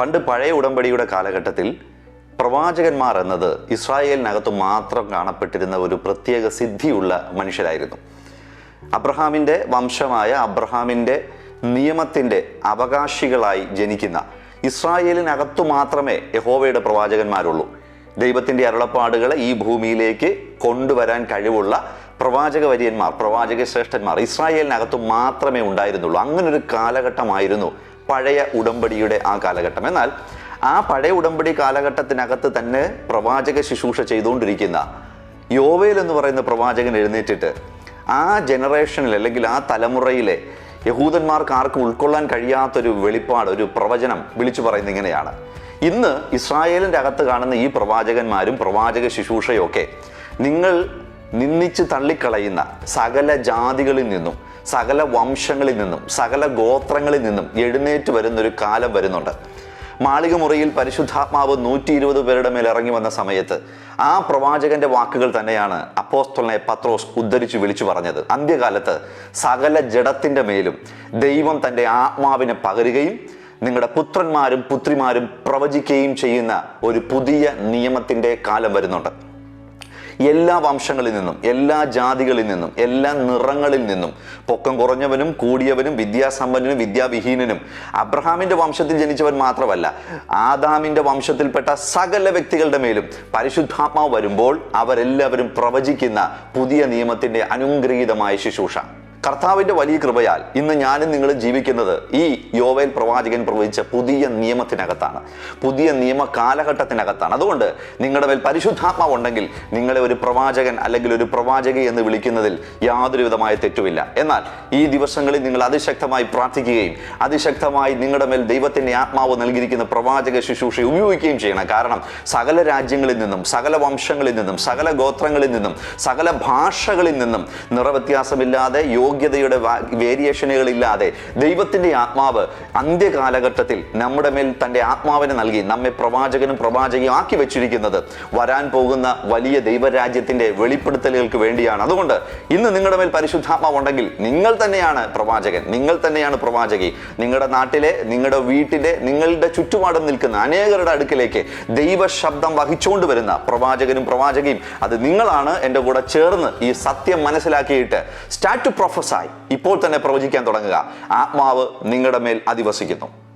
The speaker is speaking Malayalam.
പണ്ട് പഴയ ഉടമ്പടിയുടെ കാലഘട്ടത്തിൽ പ്രവാചകന്മാർ എന്നത് ഇസ്രായേലിനകത്ത് മാത്രം കാണപ്പെട്ടിരുന്ന ഒരു പ്രത്യേക സിദ്ധിയുള്ള മനുഷ്യരായിരുന്നു. അബ്രഹാമിന്റെ വംശമായ അബ്രഹാമിന്റെ നിയമത്തിന്റെ അവകാശികളായി ജനിക്കുന്ന ഇസ്രായേലിനകത്തു മാത്രമേ യഹോവയുടെ പ്രവാചകന്മാരുള്ളൂ. ദൈവത്തിന്റെ അരുളപ്പാടുകളെ ഈ ഭൂമിയിലേക്ക് കൊണ്ടുവരാൻ കഴിവുള്ള പ്രവാചക വര്യന്മാർ പ്രവാചക ശ്രേഷ്ഠന്മാർ ഇസ്രായേലിനകത്ത് മാത്രമേ ഉണ്ടായിരുന്നുള്ളൂ. അങ്ങനൊരു കാലഘട്ടമായിരുന്നു പഴയ ഉടമ്പടിയുടെ ആ കാലഘട്ടം. എന്നാൽ ആ പഴയ ഉടമ്പടി കാലഘട്ടത്തിനകത്ത് തന്നെ പ്രവാചക ശുശ്രൂഷ ചെയ്തുകൊണ്ടിരിക്കുന്ന യോവേൽ എന്ന് പറയുന്ന പ്രവാചകൻ എഴുന്നേറ്റിട്ട് ആ ജനറേഷനിൽ അല്ലെങ്കിൽ ആ തലമുറയിലെ യഹൂദന്മാർക്ക് ആർക്കും ഉൾക്കൊള്ളാൻ കഴിയാത്തൊരു വെളിപ്പാട് ഒരു പ്രവചനം വിളിച്ചു പറയുന്നത് ഇങ്ങനെയാണ്. ഇന്ന് ഇസ്രായേലിന്റെ അകത്ത് കാണുന്ന ഈ പ്രവാചകന്മാരും പ്രവാചക ശുശ്രൂഷയും ഒക്കെ നിങ്ങൾ നിന്ദിച്ച് തള്ളിക്കളയുന്ന സകല ജാതികളിൽ നിന്നും സകല വംശങ്ങളിൽ നിന്നും സകല ഗോത്രങ്ങളിൽ നിന്നും എഴുന്നേറ്റ് വരുന്നൊരു കാലം വരുന്നുണ്ട്. മാളിക മുറിയിൽ പരിശുദ്ധാത്മാവ് നൂറ്റി ഇരുപത് പേരുടെ മേൽ ഇറങ്ങി വന്ന സമയത്ത് ആ പ്രവാചകന്റെ വാക്കുകൾ തന്നെയാണ് അപ്പോസ്തലനെ പത്രോസ് ഉദ്ധരിച്ചു വിളിച്ചു പറഞ്ഞത്. അന്ത്യകാലത്ത് സകല ജഡത്തിന്റെ മേലും ദൈവം തന്റെ ആത്മാവിനെ പകരുകയും നിങ്ങളുടെ പുത്രന്മാരും പുത്രിമാരും പ്രവചിക്കുകയും ചെയ്യുന്ന ഒരു പുതിയ നിയമത്തിന്റെ കാലം വരുന്നുണ്ട്. എല്ലാ വംശങ്ങളിൽ നിന്നും എല്ലാ ജാതികളിൽ നിന്നും എല്ലാ നിറങ്ങളിൽ നിന്നും പൊക്കം കുറഞ്ഞവനും കൂടിയവനും വിദ്യാസമ്പന്നനും വിദ്യാവിഹീനനും അബ്രഹാമിന്റെ വംശത്തിൽ ജനിച്ചവൻ മാത്രമല്ല ആദാമിന്റെ വംശത്തിൽപ്പെട്ട സകല വ്യക്തികളുടെ മേലും പരിശുദ്ധാത്മാവ് വരുമ്പോൾ അവരെല്ലാവരും പ്രവചിക്കുന്ന പുതിയ നിയമത്തിന്റെ അനുഗ്രഹീതമായ ശുശ്രൂഷ. കർത്താവിന്റെ വലിയ കൃപയാൽ ഇന്ന് ഞാനും നിങ്ങളും ജീവിക്കുന്നത് ഈ യോവേൽ പ്രവാചകൻ പ്രവചിച്ച പുതിയ നിയമത്തിനകത്താണ്. പുതിയ നിയമ കാലഘട്ടത്തിനകത്താണ്. അതുകൊണ്ട് നിങ്ങളുടെ മേൽ പരിശുദ്ധാത്മാവ് ഉണ്ടെങ്കിൽ നിങ്ങളെ ഒരു പ്രവാചകൻ അല്ലെങ്കിൽ ഒരു പ്രവാചകി എന്ന് വിളിക്കുന്നതിൽ യാതൊരു വിധമായ തെറ്റുമില്ല എന്നാൽ ഈ ദിവസങ്ങളിൽ നിങ്ങൾ അതിശക്തമായി പ്രാർത്ഥിക്കുകയും അതിശക്തമായി നിങ്ങളുടെ മേൽ ദൈവത്തിന്റെ ആത്മാവ് നൽകിയിരിക്കുന്ന പ്രവാചക ശുശ്രൂഷ ഉപയോഗിക്കുകയും ചെയ്യണം. കാരണം സകല രാജ്യങ്ങളിൽ നിന്നും സകല വംശങ്ങളിൽ നിന്നും സകല ഗോത്രങ്ങളിൽ നിന്നും സകല ഭാഷകളിൽ നിന്നും നിറവ്യത്യാസമില്ലാതെ യോഗ്യതയുടെ വേരിയേഷനുകളില്ലാതെ ദൈവത്തിന്റെ ആത്മാവ് അന്ത്യകാലഘട്ടത്തിൽ നമ്മുടെ മേൽ തന്റെ ആത്മാവിനെ നൽകി നമ്മെ പ്രവാചകനും പ്രവാചകയും ആക്കി വെച്ചിരിക്കുന്നത് വരാൻ പോകുന്ന വലിയ ദൈവരാജ്യത്തിന്റെ വെളിപ്പെടുത്തലുകൾക്ക് വേണ്ടിയാണ്. അതുകൊണ്ട് ഇന്ന് നിങ്ങളുടെ മേൽ പരിശുദ്ധാത്മാവ് ഉണ്ടെങ്കിൽ നിങ്ങൾ തന്നെയാണ് പ്രവാചകൻ നിങ്ങൾ തന്നെയാണ് പ്രവാചകി. നിങ്ങളുടെ നാട്ടിലെ നിങ്ങളുടെ വീട്ടിലെ നിങ്ങളുടെ ചുറ്റുപാടും നിൽക്കുന്ന അനേകരുടെ അടുക്കിലേക്ക് ദൈവ ശബ്ദം വഹിച്ചുകൊണ്ട് വരുന്ന പ്രവാചകനും പ്രവാചകയും അത് നിങ്ങളാണ് എന്റെ കൂടെ ചേർന്ന് ഈ സത്യം മനസ്സിലാക്കിയിട്ട്. സ്റ്റാർട്ട് ടു പ്രൊഫസായി ഇപ്പോൾ തന്നെ പ്രവചിക്കാൻ തുടങ്ങുക. ആത്മാവ് നിങ്ങളുടെ മേൽ അധിവസിക്കുന്നു.